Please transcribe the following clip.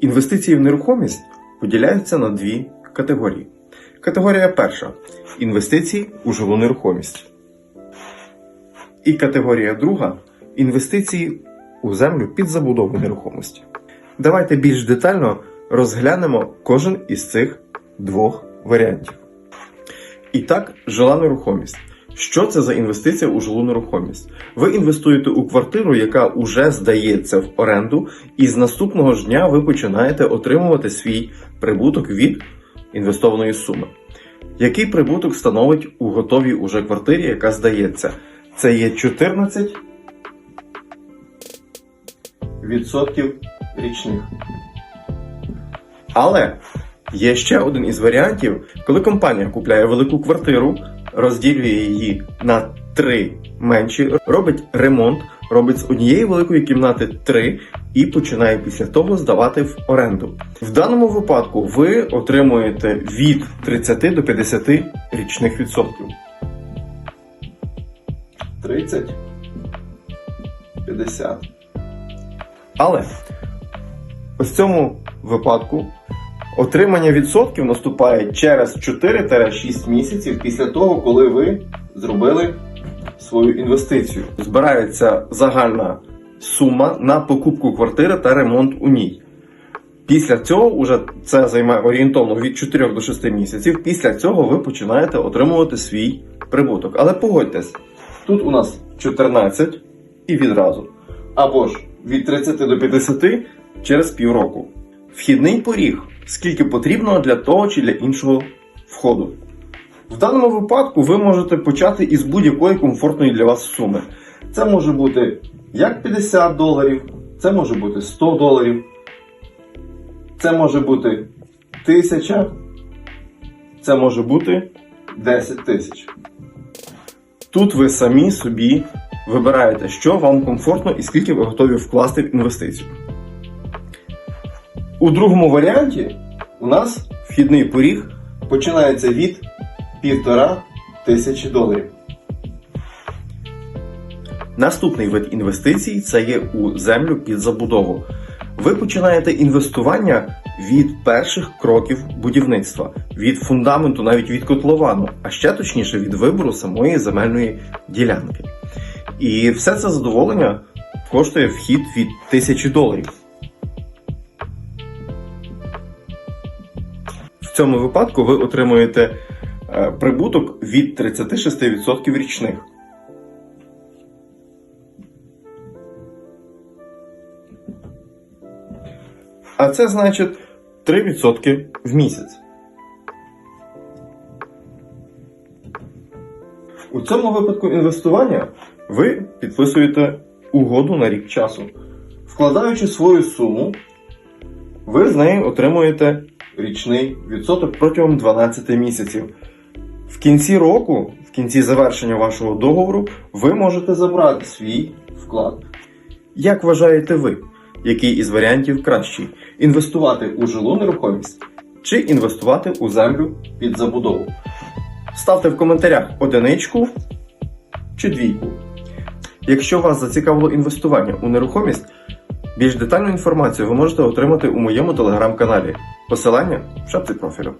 Інвестиції в нерухомість поділяються на дві категорії. Категорія перша інвестиції у жилу нерухомість. І категорія друга інвестиції у землю під забудову нерухомості. Давайте більш детально розглянемо кожен із цих двох варіантів. І так, жила нерухомість. Що це за інвестиція у жилу нерухомість? Ви інвестуєте у квартиру, яка уже здається в оренду, і з наступного ж дня ви починаєте отримувати свій прибуток від інвестованої суми. Який прибуток становить у готовій уже квартирі, яка здається? Це є 14 відсотків річних. Але є ще один із варіантів, коли компанія купляє велику квартиру, розділює її на три менші, робить ремонт, робить з однієї великої кімнати три і починає після того здавати в оренду. В даному випадку ви отримуєте від 30 до 50 річних відсотків. 30 50. Але ось в цьому випадку отримання відсотків наступає через 4-6 місяців після того, коли ви зробили свою інвестицію. Збирається загальна сума на покупку квартири та ремонт у ній. Після цього уже це займає орієнтовно від 4 до 6 місяців. Після цього ви починаєте отримувати свій прибуток. Але погодьтесь, тут у нас 14 і відразу. Або ж від 30 до 50 через півроку. Вхідний поріг, скільки потрібно для того чи для іншого входу. В даному випадку ви можете почати із будь-якої комфортної для вас суми. Це може бути як 50 доларів, це може бути 100 доларів, це може бути 1000, це може бути 10 тисяч. Тут ви самі собі вибираєте, що вам комфортно і скільки ви готові вкласти в інвестицію. У другому варіанті у нас вхідний поріг починається від 1,5 тисячі доларів. Наступний вид інвестицій це є у землю під забудову. Ви починаєте інвестування від перших кроків будівництва, від фундаменту, навіть від котловану, а ще точніше від вибору самої земельної ділянки. І все це задоволення коштує вхід від 1000 доларів. Цьому випадку ви отримуєте е, прибуток від 36% річних. А це значить 3% в місяць. У цьому випадку інвестування ви підписуєте угоду на рік часу. Вкладаючи свою суму, ви з неї отримуєте річний відсоток протягом 12 місяців. В кінці року, в кінці завершення вашого договору, ви можете забрати свій вклад. Як вважаєте ви, який із варіантів кращий? Інвестувати у жилу нерухомість чи інвестувати у землю під забудову? Ставте в коментарях одиничку чи двійку. Якщо вас зацікавило інвестування у нерухомість, більш детальну інформацію ви можете отримати у моєму телеграм-каналі. Посилання в шапці профілю.